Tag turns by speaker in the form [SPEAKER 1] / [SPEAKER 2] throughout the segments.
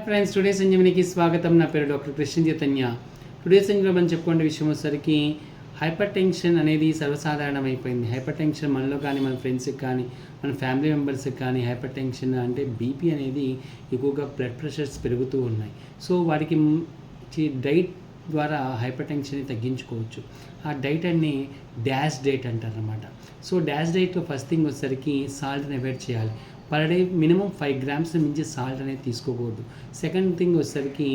[SPEAKER 1] Hi friends today సంజీవనికి స్వాగతం నా పేరు డాక్టర్ కృష్ణ చైతన్య టుడే సంజీవని మనం చెప్పుకునే విషయం వచ్చేసరికి హైపర్ టెన్షన్ అనేది సర్వసాధారణమైపోయింది. హైపర్ టెన్షన్ మనలో కానీ మన ఫ్రెండ్స్కి కానీ మన ఫ్యామిలీ మెంబర్స్కి కానీ హైపర్ టెన్షన్ అంటే బీపీ అనేది ఎక్కువగా బ్లడ్ ప్రెషర్స్ పెరుగుతూ ఉన్నాయి. సో వారికి డైట్ ద్వారా హైపర్ టెన్షన్ని తగ్గించుకోవచ్చు. ఆ డైట్ అన్ని డ్యాష్ డైట్ అంటారనమాట సో డ్యాష్ డైట్లో ఫస్ట్ థింగ్ వచ్చేసరికి సాల్ట్ని అవాయిడ్ చేయాలి. Per day minimum five grams మించి సాల్ట్ అనేది తీసుకోకూడదు. సెకండ్ థింగ్ వచ్చేసరికి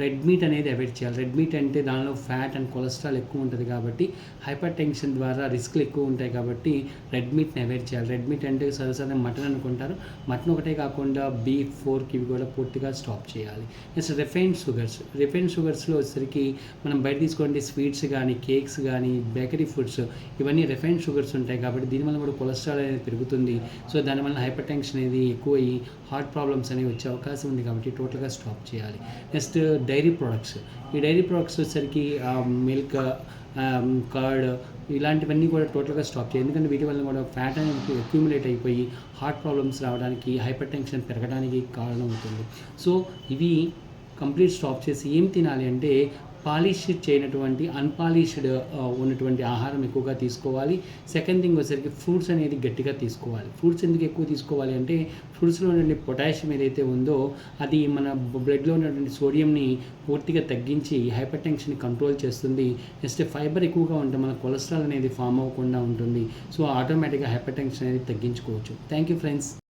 [SPEAKER 1] రెడ్ మీట్ అనేది అవాయిడ్ చేయాలి. రెడ్ మీట్ అంటే దానిలో ఫ్యాట్ అండ్ కొలెస్ట్రాల్ ఎక్కువ ఉంటుంది కాబట్టి హైపర్ టెన్షన్ ద్వారా రిస్క్లు ఎక్కువ ఉంటాయి కాబట్టి రెడ్ మీట్ని అవాయిడ్ చేయాలి. రెడ్ మీట్ అంటే సరసరి మటన్ అనుకుంటారు. మటన్ ఒకటే కాకుండా బీఫ్ ఫోర్క్ ఇవి కూడా పూర్తిగా స్టాప్ చేయాలి. నెక్స్ట్ రిఫైన్డ్ షుగర్స్ రిఫైన్డ్ షుగర్స్లో వచ్చేసరికి మనం బయట తీసుకోండి స్వీట్స్ కానీ కేక్స్ కానీ బేకరీ ఫుడ్స్ ఇవన్నీ రిఫైన్డ్ షుగర్స్ ఉంటాయి కాబట్టి దీనివల్ల కూడా కొలెస్ట్రాల్ అనేది పెరుగుతుంది. సో దానివల్ల హైపర్ టెన్షన్ అనేది ఎక్కువయ్యి హార్ట్ ప్రాబ్లమ్స్ అనేవి వచ్చే అవకాశం ఉంది కాబట్టి టోటల్గా స్టాప్ చేయాలి. నెక్స్ట్ డైరీ ప్రొడక్ట్స్ ఈ డైరీ ప్రొడక్ట్స్ వచ్చేసరికి మిల్క్ కర్డ్ ఇలాంటివన్నీ కూడా టోటల్గా స్టాప్ చేయాలి. ఎందుకంటే వీటి వల్ల కూడా ఫ్యాట్ అనేది అక్యూములేట్ అయిపోయి హార్ట్ ప్రాబ్లమ్స్ రావడానికి హైపర్ టెన్షన్ పెరగడానికి కారణం అవుతుంది. సో ఇవి కంప్లీట్ స్టాప్ చేసి ఏం తినాలి అంటే పాలిష్ చేయనటువంటి అన్పాలిష్డ్ ఉన్నటువంటి ఆహారం ఎక్కువగా తీసుకోవాలి. సెకండ్ థింగ్ వచ్చేసరికి ఫ్రూట్స్ అనేది గట్టిగా తీసుకోవాలి. ఫ్రూట్స్ ఎందుకు ఎక్కువ తీసుకోవాలి అంటే ఫ్రూట్స్లో ఉన్నటువంటి పొటాషియం ఏదైతే ఉందో అది మన బ్లడ్లో ఉన్నటువంటి సోడియంని పూర్తిగా తగ్గించి హైపర్ టెన్షన్ కంట్రోల్ చేస్తుంది. నెక్స్ట్ ఫైబర్ ఎక్కువగా ఉంటే మన కొలెస్ట్రాల్ అనేది ఫామ్ అవ్వకుండా ఉంటుంది. సో ఆటోమేటిక్గా హైపర్ టెన్షన్ అనేది తగ్గించుకోవచ్చు. Thank you friends